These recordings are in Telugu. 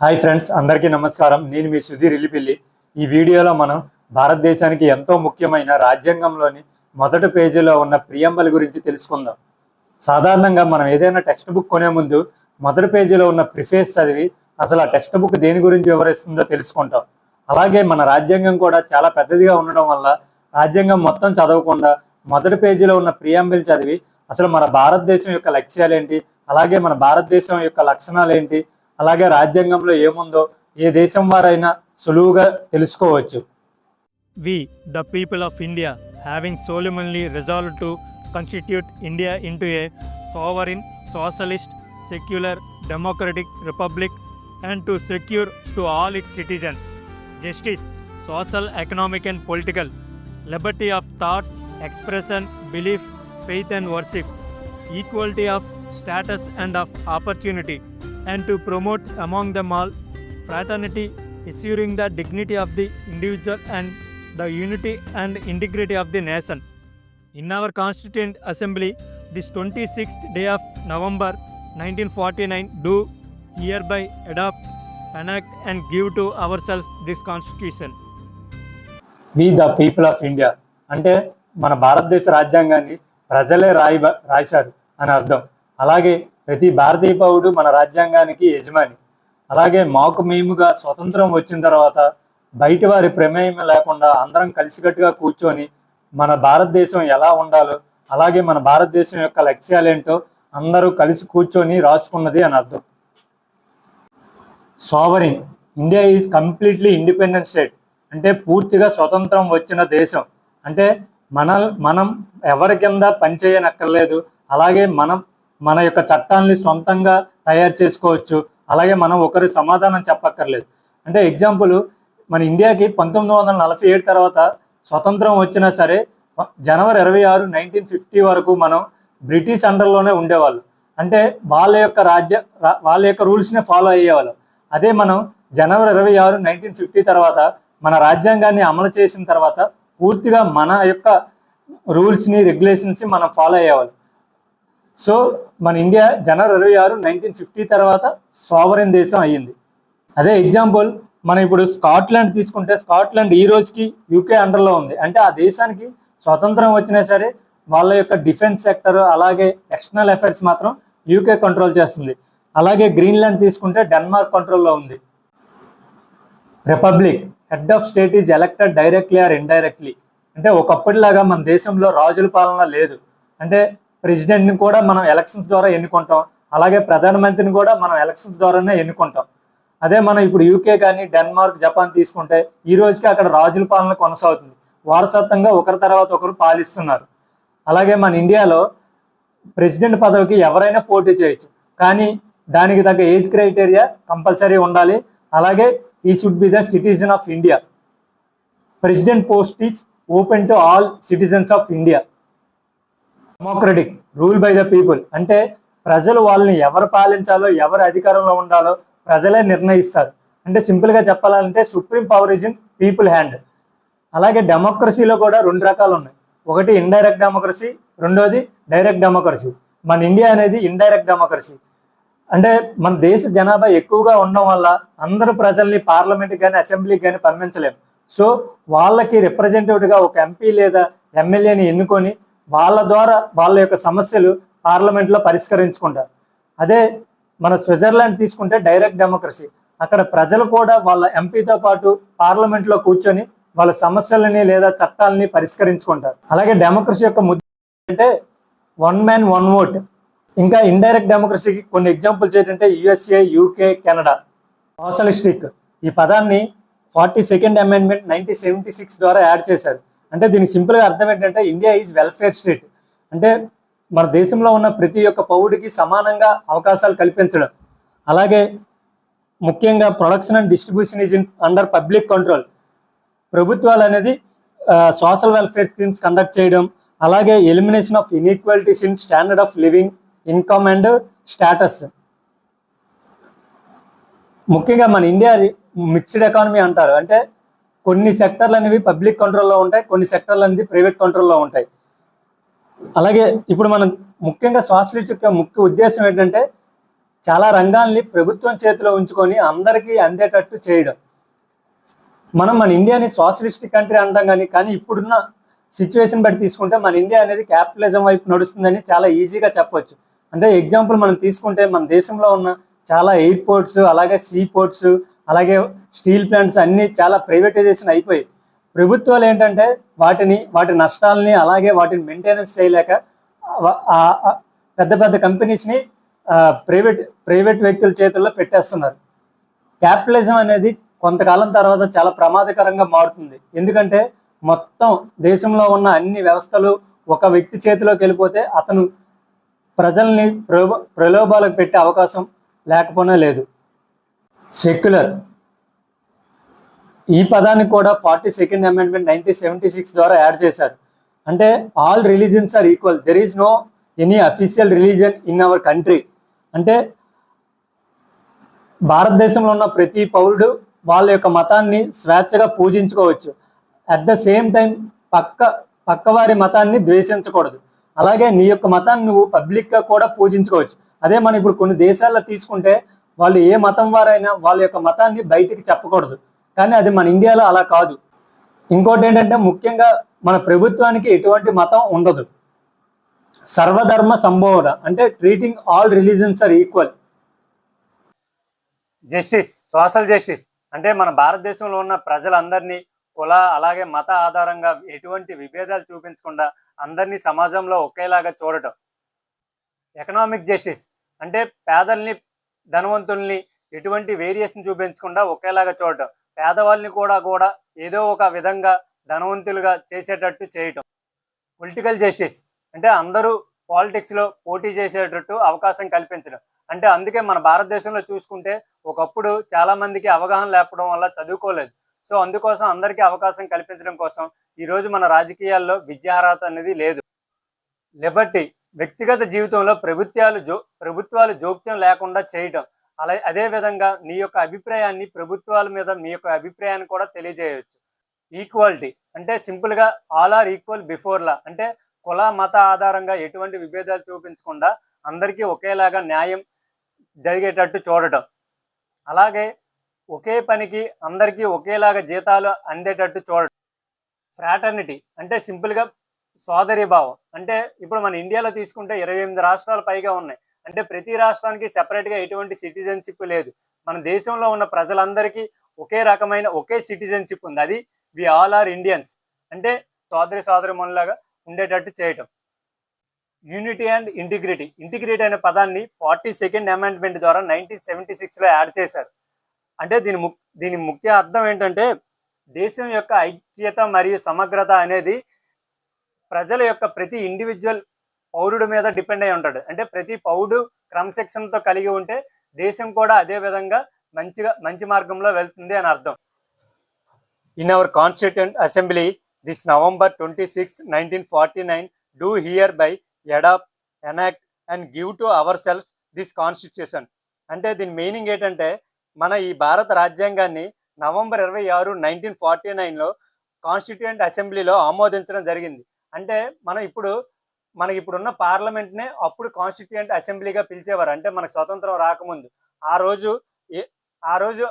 హాయ్ ఫ్రెండ్స్ అందరికీ నమస్కారం. నేను మీ సుధీర్ ఇల్లిపిల్లి ఈ వీడియోలో మనం భారతదేశానికి ఎంతో ముఖ్యమైన రాజ్యాంగంలోని మొదటి పేజీలో ఉన్న ప్రియంబల్ గురించి తెలుసుకుందాం. సాధారణంగా మనం ఏదైనా టెక్స్ట్ బుక్ కొనే ముందు మొదటి పేజీలో ఉన్న ప్రిఫేస్ చదివి అసలు ఆ టెక్స్ట్ బుక్ దేని గురించి వివరిస్తుందో తెలుసుకుంటాం. అలాగే మన రాజ్యాంగం కూడా చాలా పెద్దదిగా ఉండడం వల్ల రాజ్యాంగం మొత్తం చదవకుండా మొదటి పేజీలో ఉన్న ప్రియాంబిల్ చదివి అసలు మన భారతదేశం యొక్క లక్ష్యాలేంటి? అలాగే మన భారతదేశం యొక్క లక్షణాలు ఏంటి అలాగే రాజ్యాంగంలో ఏముందో ఏ దేశం వారైనా సులువుగా తెలుసుకోవచ్చు. We the people of India having solemnly resolve to constitute India into a sovereign socialist secular democratic republic and to secure to all its citizens justice social economic and political liberty of thought expression belief faith and worship equality of status and of opportunity and to promote among them all fraternity, assuring the dignity of the individual and the unity and integrity of the nation. In our Constituent Assembly, this 26th day of November 1949, do hereby adopt, enact, and give to ourselves this Constitution. We the people of India అంటే మన భారతదేశ రాజ్యాంగాన్ని ప్రజలే రాయి రాశారు అని అర్థం అలాగే ప్రతి భారతీయ పౌరుడు మన రాజ్యాంగానికి యజమాని. అలాగే మాకు మేముగా స్వతంత్రం వచ్చిన తర్వాత బయటి వారి ప్రమేయం లేకుండా అందరం కలిసికట్టుగా కూర్చొని మన భారతదేశం ఎలా ఉండాలో అలాగే మన భారతదేశం యొక్క లక్ష్యాలేంటో అందరూ కలిసి కూర్చొని రాసుకున్నది అని అర్థం. Sovereign India is completely independent state అంటే పూర్తిగా స్వతంత్రం వచ్చిన దేశం. అంటే మన మనం ఎవరి కింద పనిచేయనక్కర్లేదు. అలాగే మనం మన యొక్క చట్టాన్ని సొంతంగా తయారు చేసుకోవచ్చు. అలాగే మనం ఒకరి సమాధానం చెప్పక్కర్లేదు. అంటే ఎగ్జాంపుల్ మన ఇండియాకి పంతొమ్మిది వందల నలభై ఏడు తర్వాత స్వతంత్రం వచ్చినా సరే జనవరి ఇరవై ఆరు నైన్టీన్ ఫిఫ్టీ వరకు మనం బ్రిటిష్ అండర్లోనే ఉండేవాళ్ళు. అంటే వాళ్ళ యొక్క రాజ్య వాళ్ళ యొక్క రూల్స్నే ఫాలో అయ్యేవాళ్ళు. అదే మనం జనవరి ఇరవై ఆరు నైన్టీన్ ఫిఫ్టీ తర్వాత మన రాజ్యాంగాన్ని అమలు చేసిన తర్వాత పూర్తిగా మన యొక్క రూల్స్ని రెగ్యులేషన్స్ని మనం ఫాలో అయ్యేవాళ్ళం. సో మన ఇండియా జనవరి ఇరవై ఆరు నైన్టీన్ ఫిఫ్టీ తర్వాత సోవరెన్ దేశం అయ్యింది. అదే ఎగ్జాంపుల్ మనం ఇప్పుడు స్కాట్లాండ్ తీసుకుంటే స్కాట్లాండ్ ఈ రోజుకి యూకే అండర్లో ఉంది. అంటే ఆ దేశానికి స్వతంత్రం వచ్చినా సరే వాళ్ళ యొక్క డిఫెన్స్ సెక్టర్ అలాగే ఎక్స్టర్నల్ అఫైర్స్ మాత్రం యూకే కంట్రోల్ చేస్తుంది. అలాగే గ్రీన్లాండ్ తీసుకుంటే డెన్మార్క్ కంట్రోల్లో ఉంది. Republic head of state is elected directly or indirectly అంటే ఒకప్పటిలాగా మన దేశంలో రాజుల పాలన లేదు. అంటే ప్రెసిడెంట్ని కూడా మనం ఎలక్షన్స్ ద్వారా ఎన్నుకుంటాం. అలాగే ప్రధానమంత్రిని కూడా మనం ఎలక్షన్స్ ద్వారానే ఎన్నుకుంటాం. అదే మనం ఇప్పుడు యూకే కానీ డెన్మార్క్ జపాన్ తీసుకుంటే ఈ రోజుకి అక్కడ రాజుల పాలన కొనసాగుతుంది. వారసత్వంగా ఒకరి తర్వాత ఒకరు పాలిస్తున్నారు. అలాగే మన ఇండియాలో ప్రెసిడెంట్ పదవికి ఎవరైనా పోటీ చేయొచ్చు. కానీ దానికి తగ్గ ఏజ్ క్రైటీరియా కంపల్సరీ ఉండాలి. అలాగే ఈ should be the citizen of India. President post is open to all citizens of India. Democratic rule by the people అంటే ప్రజలు వాళ్ళని ఎవరు పాలించాలో ఎవరు అధికారంలో ఉండాలో ప్రజలే నిర్ణయిస్తారు. అంటే సింపుల్గా చెప్పాలంటే supreme power is in people hand అలాగే డెమోక్రసీలో కూడా రెండు రకాలు ఉన్నాయి. ఒకటి ఇండైరెక్ట్ డెమోక్రసీ రెండోది డైరెక్ట్ డెమోక్రసీ మన ఇండియా అనేది ఇండైరెక్ట్ డెమోక్రసీ అంటే మన దేశ జనాభా ఎక్కువగా ఉండడం వల్ల అందరు ప్రజల్ని పార్లమెంట్కి కానీ అసెంబ్లీకి కానీ పంపించలేము. సో వాళ్ళకి రిప్రజెంటేటివ్గా ఒక ఎంపీ లేదా ఎమ్మెల్యేని ఎన్నుకొని వాళ్ళ ద్వారా వాళ్ళ యొక్క సమస్యలు పార్లమెంట్లో పరిష్కరించుకుంటారు. అదే మన స్విట్జర్లాండ్ తీసుకుంటే డైరెక్ట్ డెమోక్రసీ అక్కడ ప్రజలు కూడా వాళ్ళ ఎంపీతో పాటు పార్లమెంట్లో కూర్చొని వాళ్ళ సమస్యలని లేదా చట్టాలని పరిష్కరించుకుంటారు. అలాగే డెమోక్రసీ యొక్క ముద్ద అంటే వన్ మ్యాన్ వన్ ఓట్ ఇంకా ఇండైరెక్ట్ డెమోక్రసీకి కొన్ని ఎగ్జాంపుల్స్ ఏంటంటే యుఎస్ఏ యూకే కెనడా సోషలిస్టిక్ ఈ పదాన్ని forty second amendment nineteen seventy six ద్వారా యాడ్ చేశారు. అంటే దీని సింపుల్గా అర్థం ఏంటంటే ఇండియా ఈజ్ వెల్ఫేర్ స్టేట్. అంటే మన దేశంలో ఉన్న ప్రతి ఒక్క పౌరుడికి సమానంగా అవకాశాలు కల్పించడం. అలాగే ముఖ్యంగా production and distribution is in under public control ప్రభుత్వాలు అనేది సోషల్ వెల్ఫేర్ స్కీమ్స్ కండక్ట్ చేయడం అలాగే elimination of inequalities in standard of living income and status ముఖ్యంగా మన ఇండియా మిక్స్డ్ ఎకానమీ అంటారు. అంటే కొన్ని సెక్టర్లు అనేవి పబ్లిక్ కంట్రోల్లో ఉంటాయి కొన్ని సెక్టర్లు అనేది ప్రైవేట్ కంట్రోల్లో ఉంటాయి. అలాగే ఇప్పుడు మనం ముఖ్యంగా సోషలిస్ట్ యొక్క ముఖ్య ఉద్దేశం ఏంటంటే చాలా రంగాల్ని ప్రభుత్వం చేతిలో ఉంచుకొని అందరికీ అందేటట్టు చేయడం. మనం మన ఇండియాని సోషలిస్టిక్ కంట్రీ అంటాం కానీ కానీ ఇప్పుడున్న సిచ్యువేషన్ బట్టి తీసుకుంటే మన ఇండియా అనేది క్యాపిటలిజం వైపు నడుస్తుందని చాలా ఈజీగా చెప్పొచ్చు. అంటే ఎగ్జాంపుల్ మనం తీసుకుంటే మన దేశంలో ఉన్న చాలా ఎయిర్పోర్ట్స్ అలాగే సీ పోర్ట్స్ అలాగే స్టీల్ ప్లాంట్స్ అన్నీ చాలా ప్రైవేటైజేషన్ అయిపోయి ప్రభుత్వాలు ఏంటంటే వాటిని వాటి నష్టాలని అలాగే వాటిని మెయింటెనెన్స్ చేయలేక పెద్ద పెద్ద కంపెనీస్ని ప్రైవేట్ ప్రైవేట్ వ్యక్తుల చేతుల్లో పెట్టేస్తున్నారు. క్యాపిటలిజం అనేది కొంతకాలం తర్వాత చాలా ప్రమాదకరంగా మారుతుంది. ఎందుకంటే మొత్తం దేశంలో ఉన్న అన్ని వ్యవస్థలు ఒక వ్యక్తి చేతిలోకి వెళ్ళిపోతే అతను ప్రజల్ని ప్రలోభ ప్రలోభాలకు పెట్టే అవకాశం లేకపోయినా లేదు. సెక్యులర్ ఈ పదాన్ని కూడా forty second amendment nineteen seventy six ద్వారా యాడ్ చేశారు. అంటే all religions are equal there is no any official religion in our country అంటే భారతదేశంలో ఉన్న ప్రతి పౌరుడు వాళ్ళ యొక్క మతాన్ని స్వేచ్ఛగా పూజించుకోవచ్చు. అట్ ద సేమ్ టైం పక్క పక్కవారి మతాన్ని ద్వేషించకూడదు. అలాగే నీ యొక్క మతాన్ని నువ్వు పబ్లిక్గా కూడా పూజించుకోవచ్చు. అదే మనం ఇప్పుడు కొన్ని దేశాల్లో తీసుకుంటే వాళ్ళు ఏ మతం వారైనా వాళ్ళ యొక్క మతాన్ని బయటికి చెప్పకూడదు. కానీ అది మన ఇండియాలో అలా కాదు. ఇంకోటి ఏంటంటే ముఖ్యంగా మన ప్రభుత్వానికి ఎటువంటి మతం ఉండదు. సర్వధర్మ సంభవన అంటే treating all religions are equal justice social justice అంటే మన భారతదేశంలో ఉన్న ప్రజలందరినీ కుల అలాగే మత ఆధారంగా ఎటువంటి విభేదాలు చూపించకుండా అందరినీ సమాజంలో ఒకేలాగా చూడటం. ఎకనామిక్ జస్టిస్ అంటే పేదల్ని ధనవంతుల్ని ఎటువంటి వేరియేషన్ చూపించకుండా ఒకేలాగా చూడటం. పేదవాళ్ళని కూడా కూడా ఏదో ఒక విధంగా ధనవంతులుగా చేసేటట్టు చేయటం. పొలిటికల్ జస్టిస్ అంటే అందరూ పాలిటిక్స్లో పోటీ చేసేటట్టు అవకాశం కల్పించడం. అంటే అందుకే మన భారతదేశంలో చూసుకుంటే ఒకప్పుడు చాలామందికి అవగాహన లేకపోవడం వల్ల చదువుకోలేదు. సో అందుకోసం అందరికీ అవకాశం కల్పించడం కోసం ఈరోజు మన రాజకీయాల్లో విద్యార్హత అనేది లేదు. లిబర్టీ వ్యక్తిగత జీవితంలో ప్రభుత్వాలు జో ప్రభుత్వాలు జోక్యం లేకుండా చేయటం. అలా అదే విధంగా నీ యొక్క అభిప్రాయాన్ని ప్రభుత్వాల మీద మీ యొక్క అభిప్రాయాన్ని కూడా తెలియజేయవచ్చు ఈక్వాలిటీ అంటే సింపుల్గా all are equal before law. అంటే కుల మత ఆధారంగా ఎటువంటి విభేదాలు చూపించకుండా అందరికీ ఒకేలాగా న్యాయం జరిగేటట్టు చూడటం. అలాగే ఒకే పనికి అందరికీ ఒకేలాగా జీతాలు అందేటట్టు చూడటం. ఫ్రాటర్నిటీ అంటే సింపుల్గా సోదరి భావం అంటే ఇప్పుడు మన ఇండియాలో తీసుకుంటే ఇరవై ఎనిమిది రాష్ట్రాలు పైగా ఉన్నాయి. అంటే ప్రతి రాష్ట్రానికి సెపరేట్గా ఎటువంటి సిటిజన్షిప్ లేదు. మన దేశంలో ఉన్న ప్రజలందరికీ ఒకే రకమైన ఒకే సిటిజన్షిప్ ఉంది. అది వి ఆల్ ఆర్ ఇండియన్స్ అంటే సోదరి సోదరి మనలాగా ఉండేటట్టు చేయటం. యూనిటీ అండ్ ఇంటిగ్రిటీ ఇంటిగ్రిటీ అనే పదాన్ని ఫార్టీ సెకండ్ అమెండ్మెంట్ ద్వారా నైన్టీన్ సెవెంటీ సిక్స్లో యాడ్ చేశారు. అంటే దీని ము దీని ముఖ్య అర్థం ఏంటంటే దేశం యొక్క ఐక్యత మరియు సమగ్రత అనేది ప్రజల యొక్క ప్రతి ఇండివిజువల్ పౌరుడి మీద డిపెండ్ అయి ఉంటాడు. అంటే ప్రతి పౌరుడు క్రమశిక్షణతో కలిగి ఉంటే దేశం కూడా అదే విధంగా మంచిగా మంచి మార్గంలో వెళ్తుంది అని అర్థం. In our constituent assembly this November twenty six nineteen forty nine do hereby adopt enact and give to ourselves this constitution అంటే దీని మీనింగ్ ఏంటంటే మన ఈ భారత రాజ్యాంగాన్ని నవంబర్ ఇరవై ఆరు నైన్టీన్ ఫార్టీ నైన్లో కాన్స్టిట్యూంట్ అసెంబ్లీలో ఆమోదించడం జరిగింది. అంటే మనం ఇప్పుడు మనకి ఇప్పుడున్న పార్లమెంట్నే అప్పుడు కాన్స్టిట్యూయెంట్ అసెంబ్లీగా పిలిచేవారు. అంటే మనకు స్వతంత్రం రాకముందు. ఆ రోజు ఏ- ఆ రోజు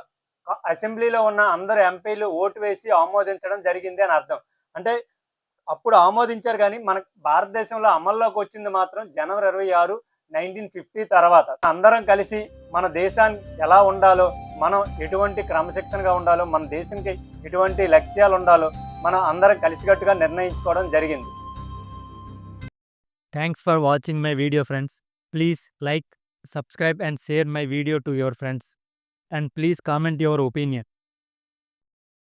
అసెంబ్లీలో ఉన్న అందరు ఎంపీలు ఓటు వేసి ఆమోదించడం జరిగింది అని అర్థం. అంటే అప్పుడు ఆమోదించారు కానీ మన భారతదేశంలో అమల్లోకి వచ్చింది మాత్రం జనవరి ఇరవై ఆరు నైన్టీన్ ఫిఫ్టీ తర్వాత అందరం కలిసి మన దేశాన్ని ఎలా ఉండాలో మనం ఎటువంటి క్రమశిక్షణగా ఉండాలో మన దేశానికి ఎటువంటి లక్ష్యాలు ఉండాలో మనం అందరం కలిసికట్టుగా నిర్ణయించుకోవడం జరిగింది. Thanks for watching my video friends please like subscribe and share my video to your friends and please comment your opinion